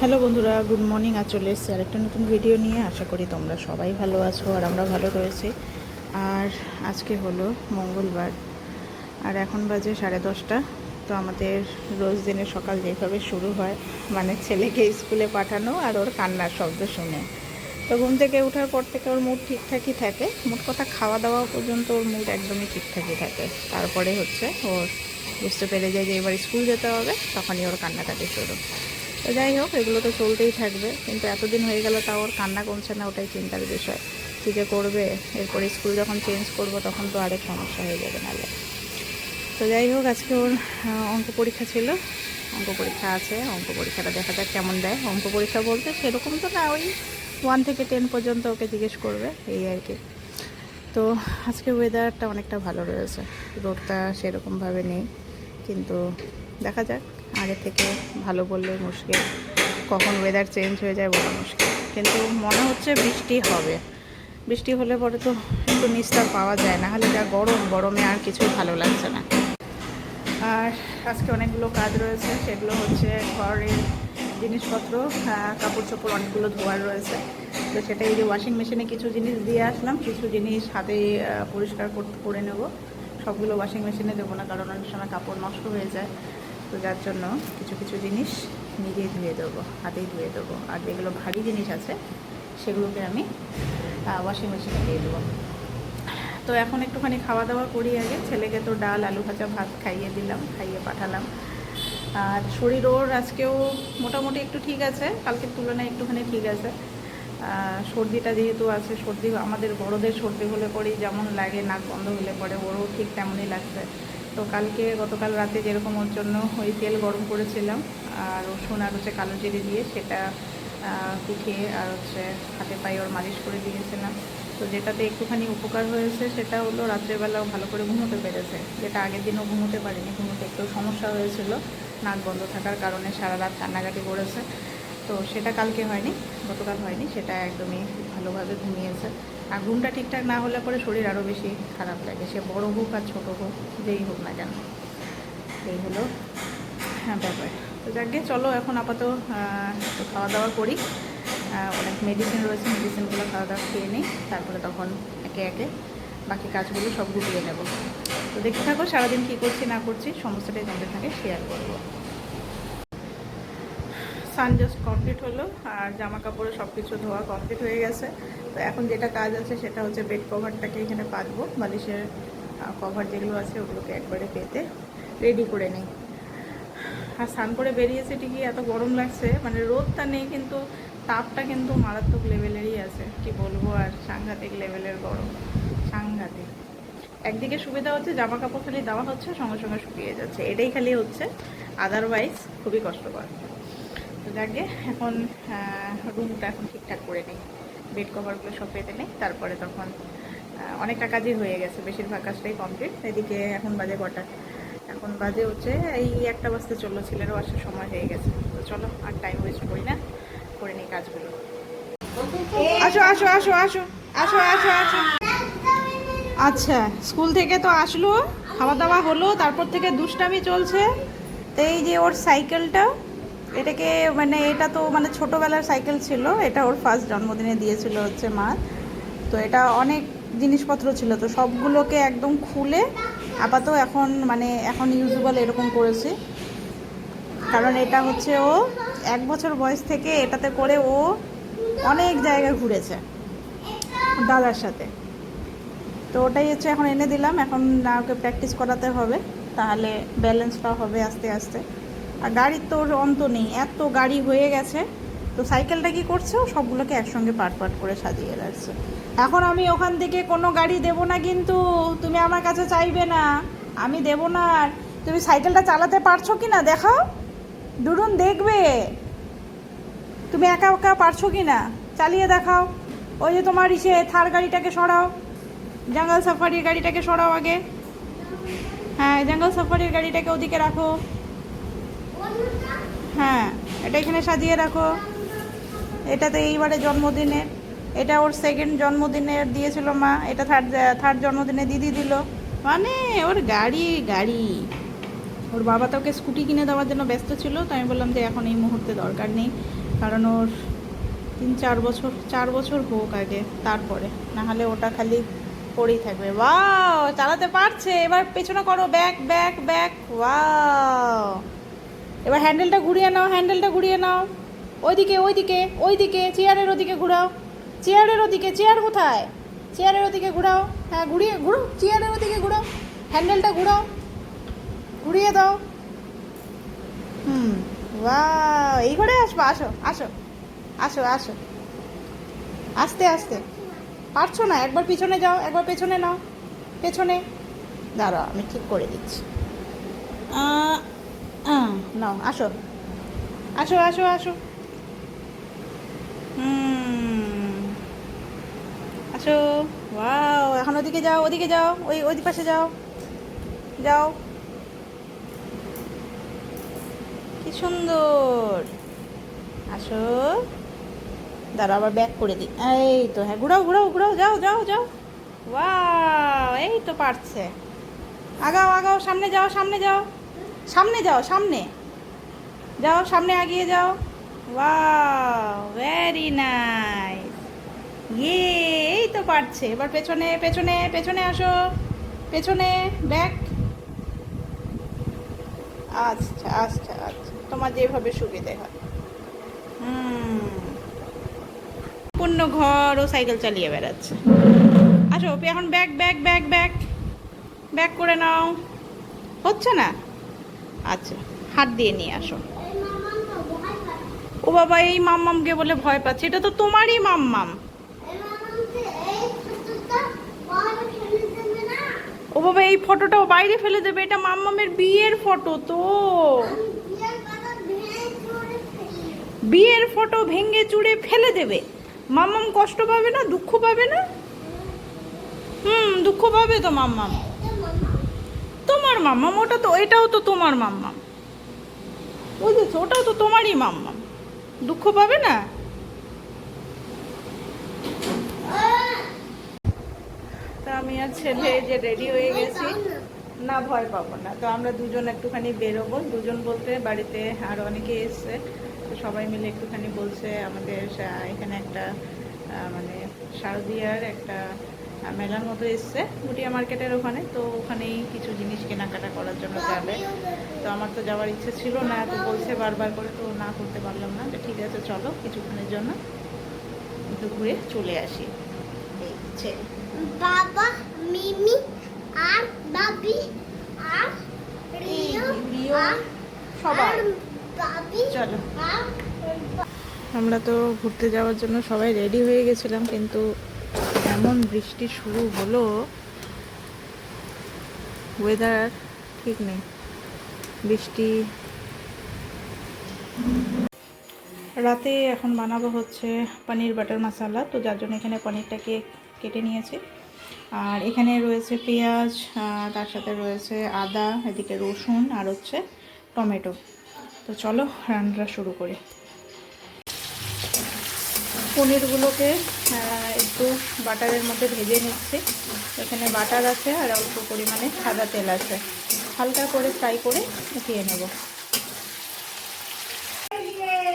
Hello বন্ধুরা, good morning. আর চলে এসেছি আরেকটা নতুন ভিডিও নিয়ে। আশা করি তোমরা সবাই ভালো আছো আর আমরা ভালো রয়েছি। আর আজকে হলো মঙ্গলবার, আর এখন বাজে সাড়ে দশটা। তো আমাদের রোজ দিনের সকাল যেভাবে শুরু হয় মানে ছেলেকে স্কুলে পাঠানো আর ওর কান্নার শব্দ শুনে। তো ঘুম থেকে ওঠার পর থেকে ওর মুড ঠিকঠাকই থাকে। মোট কথা খাওয়া দাওয়া পর্যন্ত ওর মুড একদমই ঠিকঠাকই থাকে। তারপরে হচ্ছে ওর বুঝতে পেরে যায় যে এবার স্কুল যেতে হবে, তখনই ওর কান্নাকাটি শুরু। তো যাই হোক, এগুলো তো চলতেই থাকবে। কিন্তু এতদিন হয়ে গেল, তাও ওর কান্না কমছে না, ওটাই চিন্তার বিষয়। কী যে করবে? এরপরে স্কুল যখন চেঞ্জ করব, তখন তো আরেক সমস্যা হয়ে যাবে নাহলে তো যাই হোক, আজকে ওর অঙ্ক পরীক্ষা ছিল। অঙ্ক পরীক্ষা আছে, অঙ্ক পরীক্ষাটা দেখা যাক কেমন দেয়। অঙ্ক পরীক্ষা বলতে সেরকম তো না, ওই ওয়ান থেকে টেন পর্যন্ত ওকে জিজ্ঞেস করবে, এই আর কি। তো আজকে ওয়েদারটা অনেকটা ভালো রয়েছে। রোদটা সেরকমভাবে নেই, কিন্তু দেখা যাক। আগে থেকে ভালো বললে মুশকিল। কখন ওয়েদার চেঞ্জ হয়ে যায় বলা মুশকিল। কিন্তু মনে হচ্ছে বৃষ্টি হবে। বৃষ্টি হলে পরে তো একটু নিস্তার পাওয়া যায় না হলে যা গরম, গরমে আর কিছুই ভালো লাগছে না। আর আজকে অনেকগুলো কাজ রয়েছে, সেগুলো হচ্ছে ঘরের জিনিসপত্র কাপড় চোপড় অনেকগুলো ধোয়ার রয়েছে। তো সেটা এই যে ওয়াশিং মেশিনে কিছু জিনিস দিয়ে আসলাম, কিছু জিনিস হাতে পরিষ্কার করে নেব। সবগুলো ওয়াশিং মেশিনে দেবো না, কারণ অনেক সময় কাপড় নষ্ট হয়ে যায়। তো যার জন্য কিছু কিছু জিনিস নিজেই ধুয়ে দেবো হাতেই ধুয়ে দেবো। আর যেগুলো ভারী জিনিস আছে, সেগুলোকে আমি ওয়াশিং মেশিনে দিয়ে দেবো। তো এখন একটুখানি খাওয়া দাওয়া করি আগে। ছেলেকে তো ডাল, আলু ভাজা, ভাত খাইয়ে দিলাম, খাইয়ে পাঠালাম। আর শরীর ওর আজকেও মোটামুটি একটু ঠিক আছে। কালকের তুলনায় একটুখানি ঠিক আছে। সর্দিটা যেহেতু আছে, সর্দি আমাদের বড়দের সর্দি হলে পরেই যেমন লাগে, নাক বন্ধ হলে পরে ওরও ঠিক তেমনই লাগছে। তো কালকে গতকাল রাতে যেরকম ওর জন্য ওই তেল গরম করেছিলাম, আর রসুন আর হচ্ছে কালো জিরে দিয়ে সেটা পিঠে আর হচ্ছে হাতে পায়ে ওর মালিশ করে দিয়েছিলাম। তো যেটাতে একটুখানি উপকার হয়েছে সেটা হলো রাত্রেবেলাও ভালো করে ঘুমোতে পেরেছে। যেটা আগের দিনও ঘুমোতে পারিনি, ঘুমোতে একটু সমস্যা হয়েছিল, নাক বন্ধ থাকার কারণে সারা রাত কান্নাকাটি করেছে। তো সেটা কালকে হয়নি, গতকাল হয়নি, সেটা একদমই ভালোভাবে ঘুমিয়েছে। আর ঘুমটা ঠিকঠাক না হলে পরে শরীর আরও বেশি খারাপ লাগে। সে বড় হোক আর ছোটো হোক, যেই হোক না কেন। এই হলো হ্যাঁ ব্যাপার। তো যাকে চলো এখন আপাতত একটু খাওয়া দাওয়া করি অনেক মেডিসিন রয়েছে মেডিসিনগুলো খাওয়া দাওয়া খেয়ে নিই। তারপরে তখন একে একে বাকি কাজগুলো সব গুটিয়ে নেব। তো দেখতে থাকো, সারাদিন কী করছি না করছি, সমস্তটাই তোমাদের সঙ্গে শেয়ার করব। জাস্ট কমপ্লিট হলো, আর জামা কাপড়ে সব কিছু ধোয়া কমপ্লিট হয়ে গেছে। তো এখন যেটা কাজ আছে সেটা হচ্ছে বেড কভারটাকে এখানে পাতবো, বালিশের কভার যেগুলো আছে ওগুলোকে একবারে পেতে রেডি করে নিই। আর স্নান করে বেরিয়েছে ঠিকই, এত গরম লাগছে মানে রোদটা নেই কিন্তু তাপটা কিন্তু মারাত্মক লেভেলেরই আছে, কি বলব আর সাংঘাতিক লেভেলের গরম, সাংঘাতিক। একদিকে সুবিধা হচ্ছে জামা কাপড় খালি দেওয়া হচ্ছে, সঙ্গে সঙ্গে শুকিয়ে যাচ্ছে, এটাই খালি হচ্ছে আদারওয়াইজ খুবই কষ্টকর। তো যাকে এখন রুমটা এখন ঠিকঠাক করে নিই। বেড কভারগুলো সব পেতে নেই। তারপরে তখন অনেকটা কাজই হয়ে গেছে। বেশিরভাগ কাজটাই কমপ্লিট এদিকে এখন বাজে কটা। এখন বাজে হচ্ছে, এই একটা বাজতে চলল ছেলেরও আসার সময় হয়ে গেছে। তো চলো, আর টাইম ওয়েস্ট করি না। করে নিই কাজগুলো। আসো আসো আসো আসো আসো আসো আসো। আচ্ছা স্কুল থেকে তো আসলো। খাওয়া দাওয়া হলো, তারপর থেকে দুষ্টামি চলছে। তো এই যে ওর সাইকেলটা এটাকে মানে এটা তো মানে ছোটোবেলার সাইকেল ছিল। এটা ওর ফার্স্ট জন্মদিনে দিয়েছিল হচ্ছে মা। তো এটা অনেক জিনিসপত্র ছিল। তো সবগুলোকে একদম খুলে আপাতত এখন মানে এখন ইউজেবল এরকম করেছি। কারণ এটা হচ্ছে ও এক বছর বয়স থেকে এটাতে করে ও অনেক জায়গায় ঘুরেছে দাদার সাথে। তো ওটাই হচ্ছে এখন এনে দিলাম। এখন না ওকে প্র্যাকটিস করাতে হবে। তাহলে ব্যালেন্সটা হবে আস্তে আস্তে। আর গাড়ির তো অন্ত নেই, এত গাড়ি হয়ে গেছে। তো সাইকেলটা কি করছে? সবগুলোকে একসঙ্গে পাট পাট করে সাজিয়ে রাখছে। এখন আমি ওখান থেকে কোনো গাড়ি দেবো না কিন্তু, তুমি আমার কাছে চাইবে না, আমি দেবো না আর। তুমি সাইকেলটা চালাতে পারছ কি না দেখাও। দুরুন দেখবে। তুমি একা একা পারছ কি না চালিয়ে দেখাও। ওই যে তোমার ইসে থার গাড়িটাকে সরাও। জঙ্গল সাফারির গাড়িটাকে সরাও আগে। হ্যাঁ জঙ্গল সাফারির গাড়িটাকে ওদিকে রাখো। হ্যাঁ এটা এখানে সাজিয়ে রাখো। এটাতে এইবারে জন্মদিনের এটা ওর সেকেন্ড জন্মদিনের দিয়েছিল মা, এটা থার্ড থার্ড জন্মদিনে দিদি দিল। মানে ওর গাড়ি গাড়ি। ওর বাবা তোকে স্কুটি কিনে দেওয়ার জন্য ব্যস্ত ছিল, তো আমি বললাম যে এখন এই মুহূর্তে দরকার নেই, কারণ ওর তিন, চার বছর চার বছর হোক আগে, তারপরে। না হলে ওটা খালি পড়েই থাকবে। ওয়াও, চালাতে পারছে, এবার পেছনে করো ব্যাক ব্যাক ব্যাক ওয়াও। এবার হ্যান্ডেলটা ঘুরিয়ে নাও, হ্যান্ডেলটা ঘুরিয়ে নাও। ওইদিকে ওইদিকে ওইদিকে, চেয়ারের ওদিকে ঘুরাও। চেয়ারের ওদিকে, চেয়ার কোথায়? চেয়ারের ওদিকে ঘুরাও। হ্যাঁ ঘুরিয়ে, ঘুরো, চেয়ারের ওদিকে ঘুরাও। হ্যান্ডেলটা ঘুরাও। ঘুরিয়ে দাও। হুম, ওয়াও, এই ঘরে আসব, আসো আসো আসো আসো। আস্তে আস্তে। পারছ না, একবার পিছনে যাও, একবার পেছনে নাও। পেছনে। দাঁড়াও, আমি ঠিক করে দিচ্ছি। নাও, আসো। আসো আসো আসো। আসো। ওয়াও, এখন ওদিকে যাও ওদিকে যাও, ওই ওই পাশে যাও। যাও। কি সুন্দর। আসো। দাঁড়া আবার ব্যাক করে দিই। এই তো হ্যাঁ ঘুরাও ঘুরাও ঘুরাও, যাও যাও যাও। ওয়াও, এই তো পারছে। আগাও আগাও, সামনে যাও সামনে যাও। সামনে যাও, সামনে। যাও, সামনে আগিয়ে যাও। ওয়াও ভেরি নাইস ইয়ে এই তো পারছে। এবার পেছনে পেছনে পেছনে আসো। পেছনে ব্যাক আচ্ছা আচ্ছা আচ্ছা। তোমার যেভাবে সুবিধে হয়। হুম। পূর্ণ ঘর ও সাইকেল চালিয়ে বেড়াচ্ছে। আসো এখন back back back back back করে নাও। হচ্ছে না? আচ্ছা হাত দিয়ে নিয়ে আসো। ও বাবা, এই মাম্মামকে বলে ভয় পাচ্ছে। এটা তো তোমারই মাম্মাম। ও বাবা, এই ফটোটাও বাইরে ফেলে দেবে। এটা মাম্মামের বিয়ের ফটো তো। বিয়ের ফটো ভেঙে চুড়ে ফেলে দেবে। মাম্মাম কষ্ট পাবে না? দুঃখ পাবে না? হুম, দুঃখ পাবে তো মাম্মাম। তোমার মাম্মাম, ওটা তো এটাও তো তোমার মাম্মাম। বুঝেছ? ওটাও তো তোমারই মাম্মাম। দুঃখ পাবে না? তা আমি আর ছেলে যে রেডি হয়ে গেছি, না ভয় পাবো না। তো আমরা দুজন একটুখানি বেরোবো। দুজন বলতে বাড়িতে আর অনেকে এসছে। তো সবাই মিলে একটুখানি বলছে আমাদের এখানে একটা মানে শারদিয়ার একটা মেলার মতো এসছে গুটিয়া মার্কেটের ওখানে তো ওখানেই কিছু জিনিস কেনাকাটা করার জন্য যাবে। তো আমার তো যাওয়ার ইচ্ছে ছিল না তো বলছে বারবার করে তো না করতে পারলাম না যে ঠিক আছে চলো কিছুক্ষণের জন্য একটু ঘুরে চলে আসি। বাবা মিমি আর বাবি আর সবাই। চলো। আমরা তো ঘুরতে যাওয়ার জন্য সবাই রেডি হয়ে গেছিলাম কিন্তু এমন বৃষ্টি শুরু হলো ওয়েদার ঠিক নেই। বৃষ্টি রাতে এখন বানাবো হচ্ছে পনির বাটার মশালা। তো যার জন্য এখানে পনিরটাকে কেটে নিয়েছি। আর এখানে রয়েছে পেঁয়াজ তার সাথে রয়েছে আদা, এদিকে রসুন, আর হচ্ছে টমেটো। তো চলো রান্নাটা শুরু করি। পনিরগুলোকে একটু বাটারের মধ্যে ভেজে নিচ্ছি। এখানে বাটার আছে আর অল্প পরিমাণে সাদা তেল আছে। হালকা করে ফ্রাই করে উঠিয়ে নেব।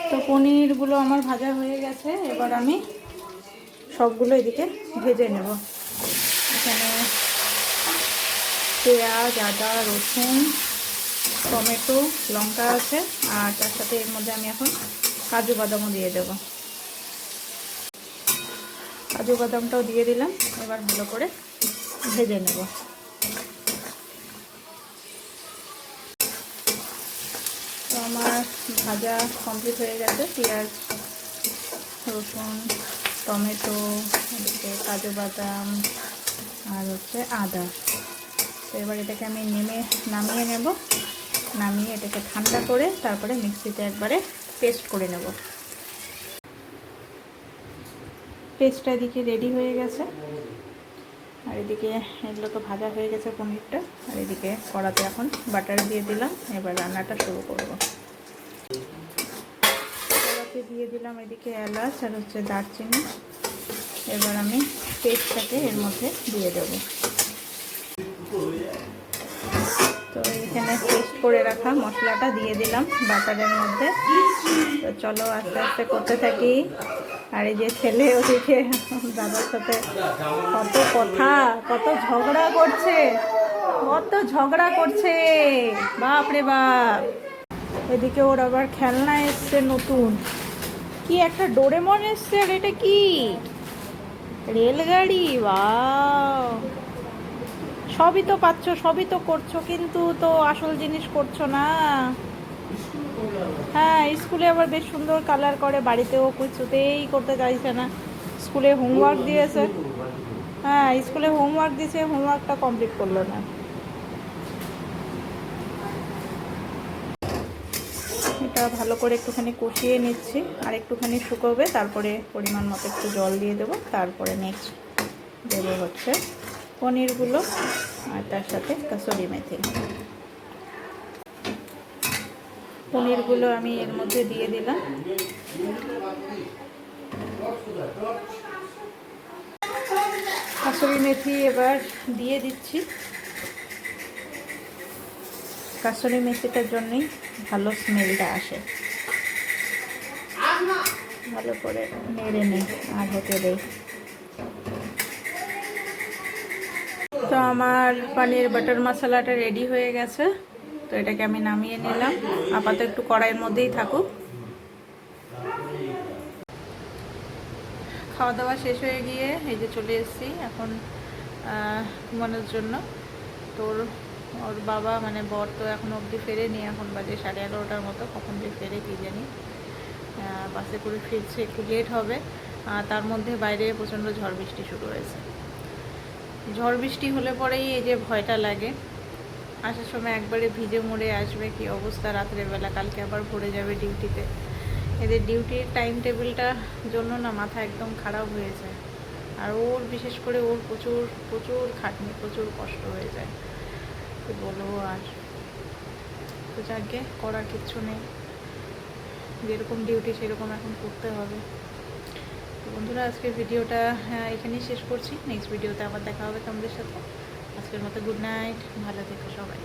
তো পনিরগুলো আমার ভাজা হয়ে গেছে। এবার আমি সবগুলো এদিকে ভেজে নেব। এখানে পেঁয়াজ, আদা, রসুন, টমেটো, লঙ্কা আছে। আর তার সাথে এর মধ্যে আমি এখন কাজু বাদামও দিয়ে দেব। কাজু বাদামটাও দিয়ে দিলাম, এবার ভালো করে ভেজে নেব। তো আমার ভাজা কমপ্লিট হয়ে গেছে, পেঁয়াজ, রসুন, টমেটো, এদিকে কাজু বাদাম, আর হচ্ছে আদা। তো এবার এটাকে আমি নেমে নামিয়ে নেব, নামিয়ে এটাকে ঠান্ডা করে তারপরে মিক্সিতে একবারে পেস্ট করে নেব। পেস্টটা এদিকে রেডি হয়ে গেছে। আর এদিকে এগুলো তো ভাজা হয়ে গেছে পনিরটা। আর এদিকে কড়াতে এখন বাটার দিয়ে দিলাম। এবার রান্নাটা শুরু করব। কড়াতে দিয়ে দিলাম এদিকে এলাচ আর হচ্ছে দারচিনি। এবার আমি পেস্টটাকে এর মধ্যে দিয়ে দেবো। তো এখানে পেস্ট করে রাখা মশলাটা দিয়ে দিলাম বাটারের মধ্যে। তো চলো আস্তে আস্তে করতে থাকি। আর এই যে ছেলে ওদিকে দাদার সাথে কত কথা, কত ঝগড়া করছে, কত ঝগড়া করছে। বাপ রে বাপ। এদিকে ওর আবার খেলনা এসছে নতুন। কি একটা ডোরেমন এসছে, আর এটা কি? রেলগাড়ি বা সবই তো পাচ্ছ, সবই তো করছ, কিন্তু তো আসল জিনিস করছ না। হ্যাঁ স্কুলে আবার বেশ সুন্দর কালার করে, বাড়িতেও কিছুতেই করতে চাইছে না। স্কুলে হোমওয়ার্ক দিয়েছে। হ্যাঁ স্কুলে হোমওয়ার্ক দিয়েছে হোমওয়ার্কটা কমপ্লিট করল না। এটা ভালো করে একটুখানি কষিয়ে নিচ্ছি, আর একটুখানি শুকোবে, তারপরে পরিমাণ মতো একটু জল দিয়ে দেবো, তারপরে নেক্সট দেবো হচ্ছে পনিরগুলো, আর তার সাথে কাসুরি মেথি। পনিরগুলো আমি এর মধ্যে দিয়ে দিলাম। কাসুরি মেথি এবার দিয়ে দিচ্ছি। কাসুরি মেথিটার জন্যই ভালো স্মেলটা আসে। ভালো করে নেড়ে নিই আর হতে দেই তো আমার পানির বাটার মশলাটা রেডি হয়ে গেছে। তো এটাকে আমি নামিয়ে নিলাম। আপাতত একটু কড়াইয়ের মধ্যেই থাকুক। খাওয়া দাওয়া শেষ হয়ে গিয়ে এই যে চলে এসেছি এখন ঘুমানোর জন্য। তোর, ওর বাবা মানে বর তো এখন অবধি ফেরেনি, এখন বাজে সাড়ে এগারোটার মতো, কখন যে ফেরে কি জানি। বাসে করে ফিরছে, একটু লেট হবে। তার মধ্যে বাইরে প্রচণ্ড ঝড় বৃষ্টি শুরু হয়েছে। ঝড় বৃষ্টি হলে পরেই এই যে ভয়টা লাগে। আসার সময় একবারে ভিজে মরে আসবে কি অবস্থা রাত্রের বেলা, কালকে আবার ভরে যাবে ডিউটিতে। এদের ডিউটির টাইম টেবিলটা জন্য না মাথা একদম খারাপ হয়ে যায়। আর ওর বিশেষ করে ওর প্রচুর প্রচুর খাটনি, প্রচুর কষ্ট হয়ে যায়। কি বলব আর? তো যাকে করার কিচ্ছু নেই। যেরকম ডিউটি সেরকম এখন করতে হবে। বন্ধুরা, আজকের ভিডিওটা এখানেই শেষ করছি। নেক্সট ভিডিওতে আবার দেখা হবে তোমাদের সাথে। আজকের মতো গুড নাইট ভালো থেকো সবাই।